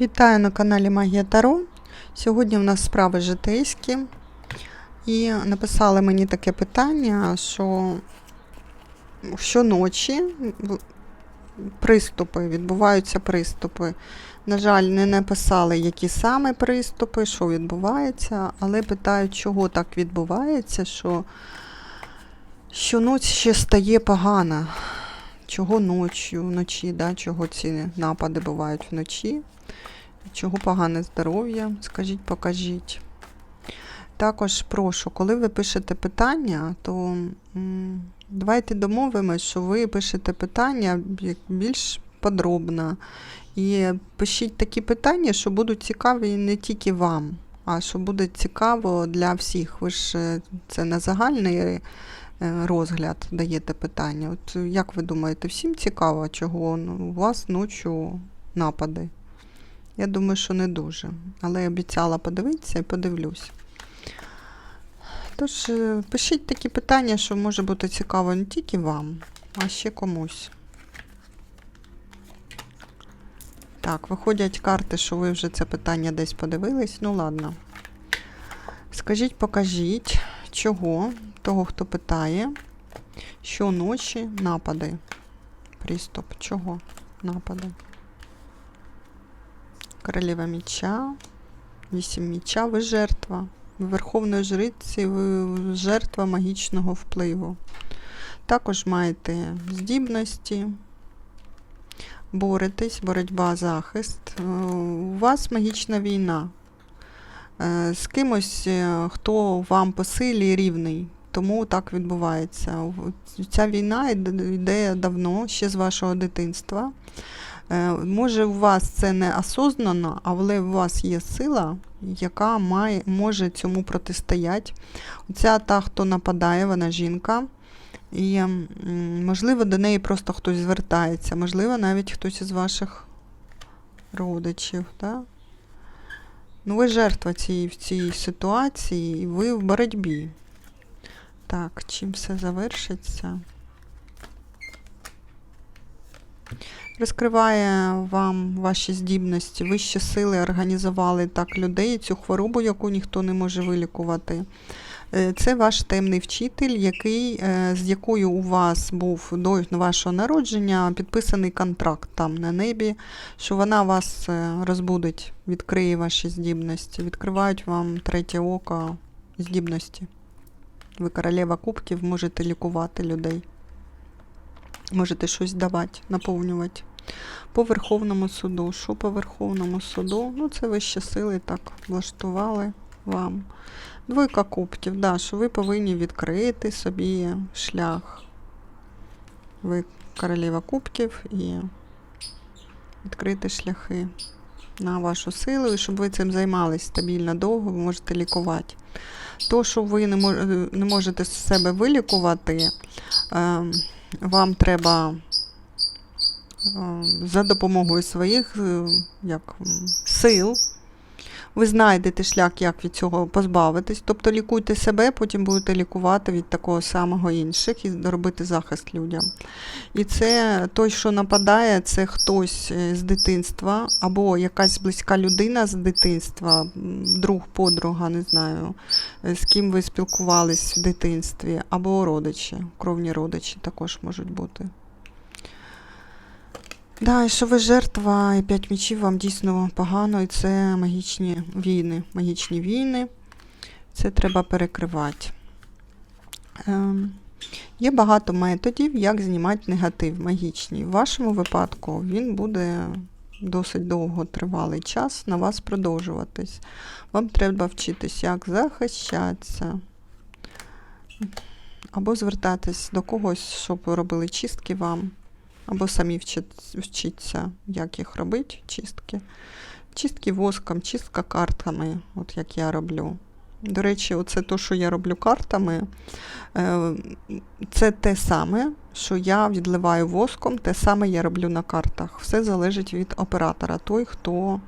Вітаю на каналі Магія Таро. Сьогодні в нас справи житейські. І написали мені таке питання, що щоночі приступи, відбуваються приступи. На жаль, не написали, які саме приступи, що відбувається, але питають, чого так відбувається, що щоночі ще стає погано. Чого ночі, вночі, да? чого ці напади бувають вночі. Чого погане здоров'я? Скажіть, покажіть. Також прошу, коли ви пишете питання, то давайте домовимось, що ви пишете питання більш подробно. І пишіть такі питання, що будуть цікаві не тільки вам, а що буде цікаво для всіх. Ви ж е, це на загальний розгляд даєте питання. От як ви думаєте, всім цікаво, чого ну, у вас ночі напади? Я думаю, що не дуже. Але я обіцяла подивитися і подивлюсь. Тож, е, пишіть такі питання, що може бути цікаво не тільки вам, а ще комусь. Так, виходять карти, що ви вже це питання десь подивились. Ну ладно. Скажіть, покажіть, чого того, хто питає, щоночі напади. Приступ. Чого напади? Королева меча, вісім меча, ви жертва. Верховної жриці, ви жертва магічного впливу. Також маєте здібності, боретесь, боротьба, захист. Е, У вас магічна війна. Е, З кимось, е, хто вам по силі рівний. Тому так відбувається. Ця війна йде давно, ще з вашого дитинства. Е, Може, у вас це не осознано, але у вас є сила, яка має, може цьому протистояти. Оця та, хто нападає, вона жінка. І, можливо, до неї просто хтось звертається, можливо, навіть хтось із ваших родичів. Да? Ну, ви жертва цієї, в цій ситуації, і ви в боротьбі. Так, чим все завершиться? Розкриває вам ваші здібності, вищі сили організували так людей, цю хворобу, яку ніхто не може вилікувати. Е, Це ваш темний вчитель, який, е, з якою у вас був до вашого народження підписаний контракт там на небі, що вона вас е, розбудить, відкриє ваші здібності, відкривають вам третє око здібності. Ви королева кубків, можете лікувати людей. Можете щось давати, наповнювати. По Верховному суду. Що по Верховному суду? Ну, це вищі сили так влаштували вам. Двойка кубків, да, що ви повинні відкрити собі шлях. Ви королева кубків і відкрити шляхи на вашу силу, і щоб ви цим займались стабільно довго, ви можете лікувати. То, що ви не, мож, не можете з себе вилікувати, е, вам треба е, за допомогою своїх е, як, сил. Ви знайдете шлях, як від цього позбавитись. Тобто лікуйте себе, потім будете лікувати від такого самого інших і робити захист людям. І це той, що нападає, це хтось е, з дитинства, або якась близька людина з дитинства, друг, подруга, не знаю, е, з ким ви спілкувались в дитинстві, або родичі, кровні родичі також можуть бути. Да, і що ви жертва, і п'ять мічів вам дійсно погано, і це магічні війни. Магічні війни. Це треба перекривати. Ем, є багато методів, як знімати негатив магічний. В вашому випадку він буде досить довго тривалий час на вас продовжуватись. Вам треба вчитись, як захищатися. Або звертатись до когось, щоб робили чистки вам. Або самі вчиться, як їх робити, чистки. Чистки воском, чистка картами, от як я роблю. До речі, оце те, що я роблю картами, е, це те саме, що я відливаю воском, те саме я роблю на картах. Все залежить від оператора, той, хто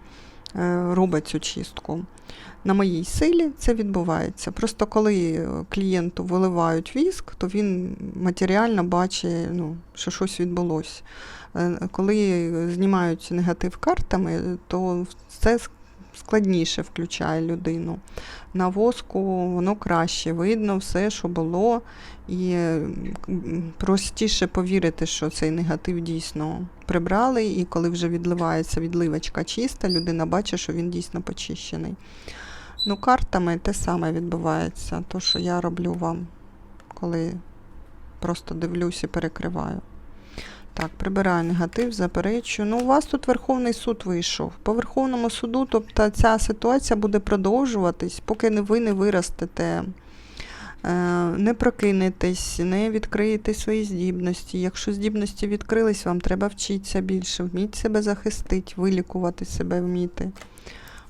робить цю чистку. На моїй силі це відбувається. Просто коли е, клієнту виливають віск, то він матеріально бачить, ну, що щось відбулося. Е, Коли знімають негатив картами, то це складніше включає людину. На воску воно краще видно все, що було, і простіше повірити, що цей негатив дійсно прибрали, і коли вже відливається відливочка чиста, людина бачить, що він дійсно почищений. Ну, картами те саме відбувається, то, що я роблю вам, коли просто дивлюсь і перекриваю. Так, прибираю негатив, заперечую. Ну, у вас тут Верховний суд вийшов. По Верховному суду, тобто ця ситуація буде продовжуватись, поки ви не виростете, е, не прокинетесь, не відкриєте свої здібності. Якщо здібності відкрились, вам треба вчитися більше, вміть себе захистити, вилікувати себе вміти.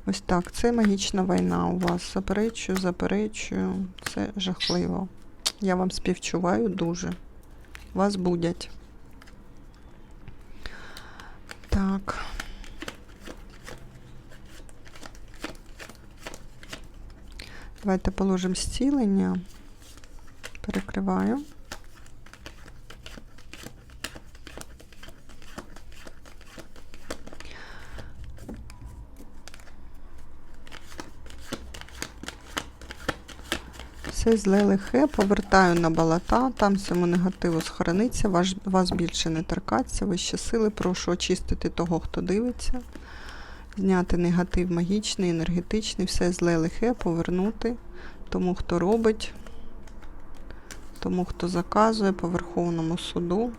Ось так, це магічна війна у вас. Заперечую, заперечую. Це жахливо. Я вам співчуваю дуже. Вас будять. Так. Давайте положимо зцілення. Перекриваю. Все зле лихе, повертаю на балата, там цьому негативу схорониться, вас більше не торкаться, вищі сили, прошу очистити того, хто дивиться, зняти негатив магічний, енергетичний, все зле лихе, повернути тому, хто робить, тому, хто заказує по Верховному суду.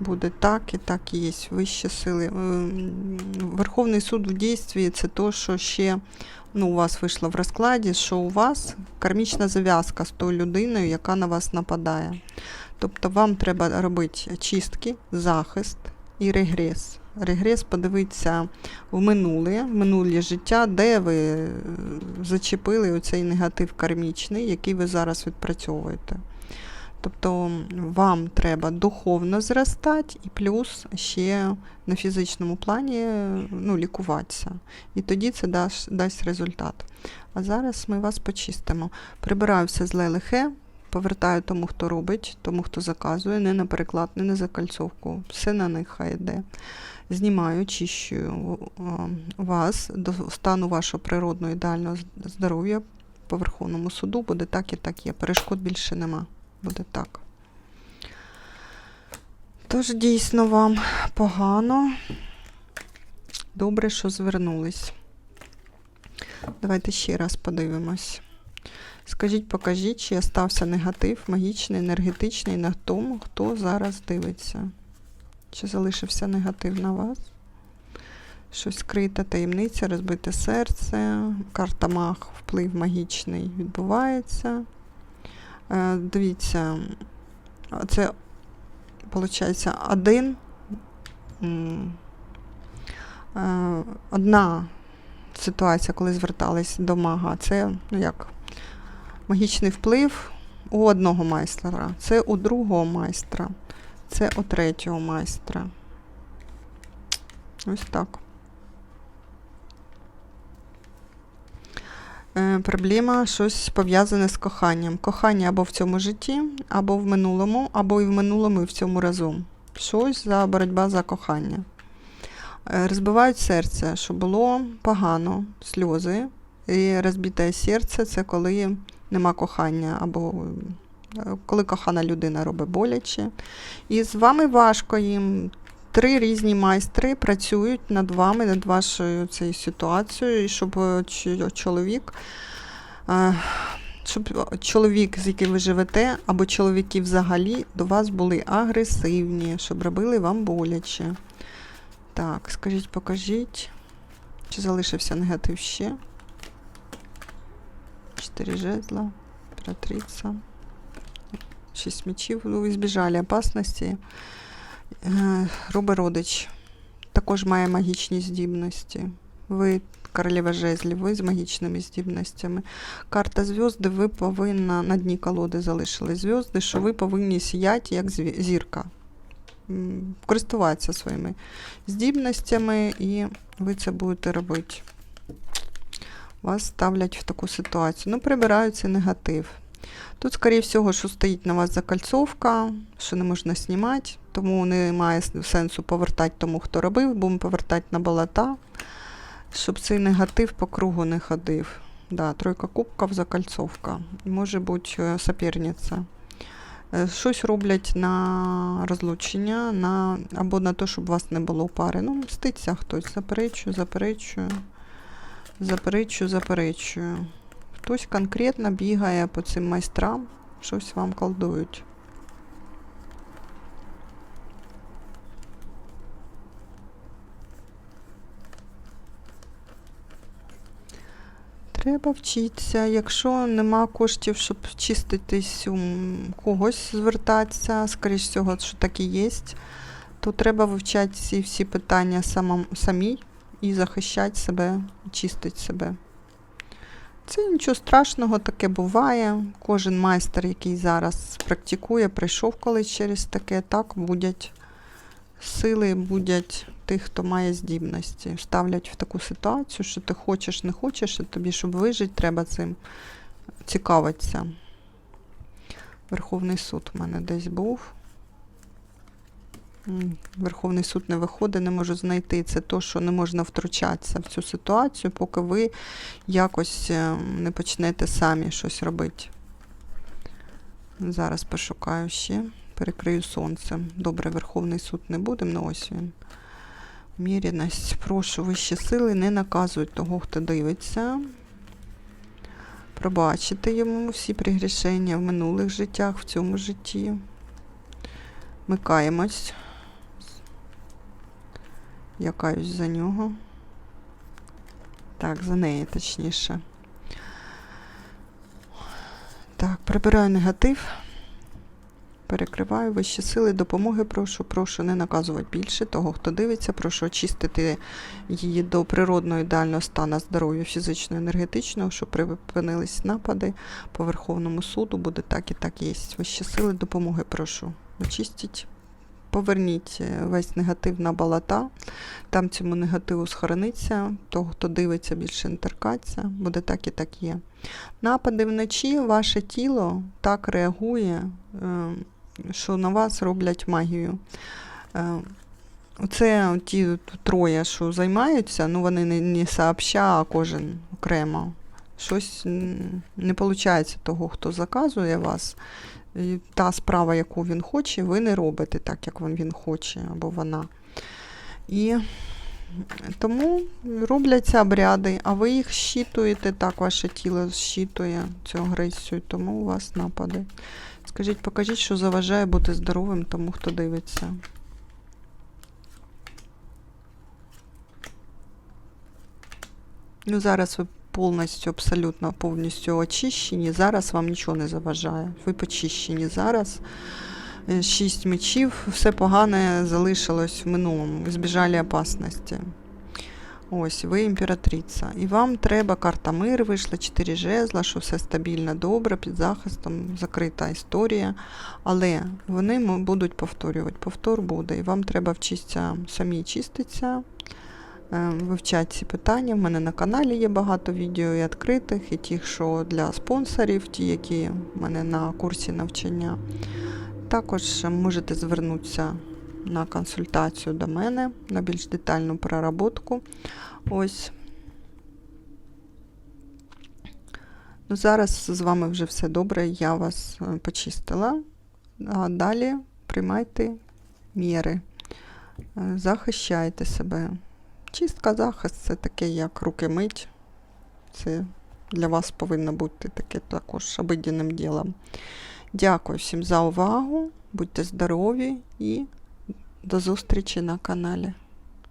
Буде так і так і є вищі сили. Ем, Верховний суд в дійстві це то, що ще ну, у вас вийшло в розкладі, що у вас кармічна зав'язка з тою людиною, яка на вас нападає. Тобто вам треба робити чистки, захист і регрес. Регрес подивитися в минуле, в минуле життя, де ви е, зачепили оцей негатив кармічний, який ви зараз відпрацьовуєте. Тобто вам треба духовно зростати і плюс ще на фізичному плані ну, лікуватися. І тоді це дасть, дасть результат. А зараз ми вас почистимо. Прибираю все зле лихе, повертаю тому, хто робить, тому, хто заказує, не на переклад, не на закальцовку. Все на них хай йде. Знімаю, очищую е, вас до стану вашого природного ідеального здоров'я по Верховному суду. Буде так і так є. Перешкод більше нема буде так. Тож дійсно вам погано. Добре, що звернулись. Давайте ще раз подивимось. Скажіть, покажіть, чи остався негатив, магічний, енергетичний на тому, хто зараз дивиться. Чи залишився негатив на вас? Щось скрита таємниця, розбите серце, карта маг, вплив магічний відбувається. Е, Дивіться, це, виходить, один, е, одна ситуація, коли звертались до мага, це ну як, магічний вплив у одного майстра, це у другого майстра, це у третього майстра. Ось так. Е, Проблема щось пов'язане з коханням. Кохання або в цьому житті, або в минулому, або і в минулому, і в цьому разом. Щось за боротьба за кохання. Е, Розбивають серце, що було погано, сльози. І розбите серце це коли нема кохання, або е, коли кохана людина робить боляче. І з вами важко їм. Три різні майстри працюють над вами, над вашою цією ситуацією, і щоб е, чоловік, е, щоб чоловік, з яким ви живете, або чоловіки взагалі до вас були агресивні, щоб робили вам боляче. Так, скажіть, покажіть, чи залишився негатив ще? Чотири жезла, імператриця, шість мечів. Ну, Ви збіжали опасності. Е, Робить родич також має магічні здібності. Ви королева жезлів, ви з магічними здібностями. Карта зв'язки, ви повинна на дні колоди залишили зв'язки, що ви повинні сіяти як зірка. користуватися своїми здібностями, і ви це будете робити. Вас ставлять в таку ситуацію. Ну, прибирають негатив. Тут, скоріше всього, що стоїть на вас закальцовка, що не можна знімати, тому немає сенсу повертати тому, хто робив, будемо повертати на болота, щоб цей негатив по кругу не ходив. Да, тройка кубків, закальцовка. Може бути е, соперниця. Е, Щось роблять на розлучення, на, або на те, щоб вас не було пари. Ну, мститься хтось, заперечую, заперечую, заперечую, заперечую. Хтось конкретно бігає по цим майстрам, щось вам колдують. Треба вчитися. Якщо нема коштів, щоб чиститись, у когось звертатися, скоріш всього, що так і є, то треба вивчати ці всі питання самам, самій і захищати себе, чистити себе. Це нічого страшного, таке буває. Кожен майстер, який зараз практикує, прийшов колись через таке, так будять сили, будуть тих, хто має здібності. Ставлять в таку ситуацію, що ти хочеш, не хочеш, і тобі, щоб вижити, треба цим цікавитися. Верховний суд у мене десь був. Верховний суд не виходить, не можу знайти. Це то, що не можна втручатися в цю ситуацію, поки ви якось е, не почнете самі щось робити. Зараз пошукаю ще. Перекрию сонцем. Добре, Верховний суд не будемо, ну ось він. Міряність. Прошу вищі сили, не наказують того, хто дивиться. Пробачити йому всі пригрішення в минулих життях, в цьому житті. Микаємось. Я каюсь за нього. Так, за неї точніше. Так, прибираю негатив. Перекриваю вищі сили, допомоги прошу, прошу не наказувати більше того, хто дивиться, прошу очистити її до природного ідеального стану здоров'я фізичного, енергетичного, щоб припинились напади по Верховному суду, буде так і так є. Вищі сили, допомоги прошу. Очистіть, поверніть е, весь негатив на болота, там цьому негативу схорониться, того, хто дивиться, більше не торкаться, буде так і так є. Напади вночі, ваше тіло так реагує, е, що на вас роблять магію. Е, Оце ті троє, що займаються, ну вони не, не сообща, а кожен окремо. Щось не виходить того, хто заказує вас. Та справа, яку він хоче, ви не робите так, як він хоче, або вона. І тому робляться обряди, а ви їх щитуєте, так ваше тіло щитує цю агресію, тому у вас напади. Скажіть, покажіть, що заважає бути здоровим тому, хто дивиться. Ну, зараз ви повністю, абсолютно повністю очищені. Зараз вам нічого не заважає. Ви почищені зараз. Е, Шість мечів, все погане залишилось в минулому. Ви збіжали опасності. Ось, ви імператриця. І вам треба карта мир, вийшла 4 жезла, що все стабільно, добре, під захистом, закрита історія. Але вони будуть повторювати. Повтор буде. І вам треба вчитися самі чиститися, е, вивчати ці питання. В мене на каналі є багато відео і відкритих, і тих, що для спонсорів, ті, які в мене на курсі навчання. Також можете звернутися на консультацію до мене на більш детальну проработку. Ось. Ну, зараз з вами вже все добре, я вас е, почистила. А далі приймайте міри, Е, захищайте себе. Чистка, захист це таке, як руки мить. Це для вас повинно бути таке також обидіним ділом. Дякую всім за увагу. Будьте здорові і до зустрічі на каналі.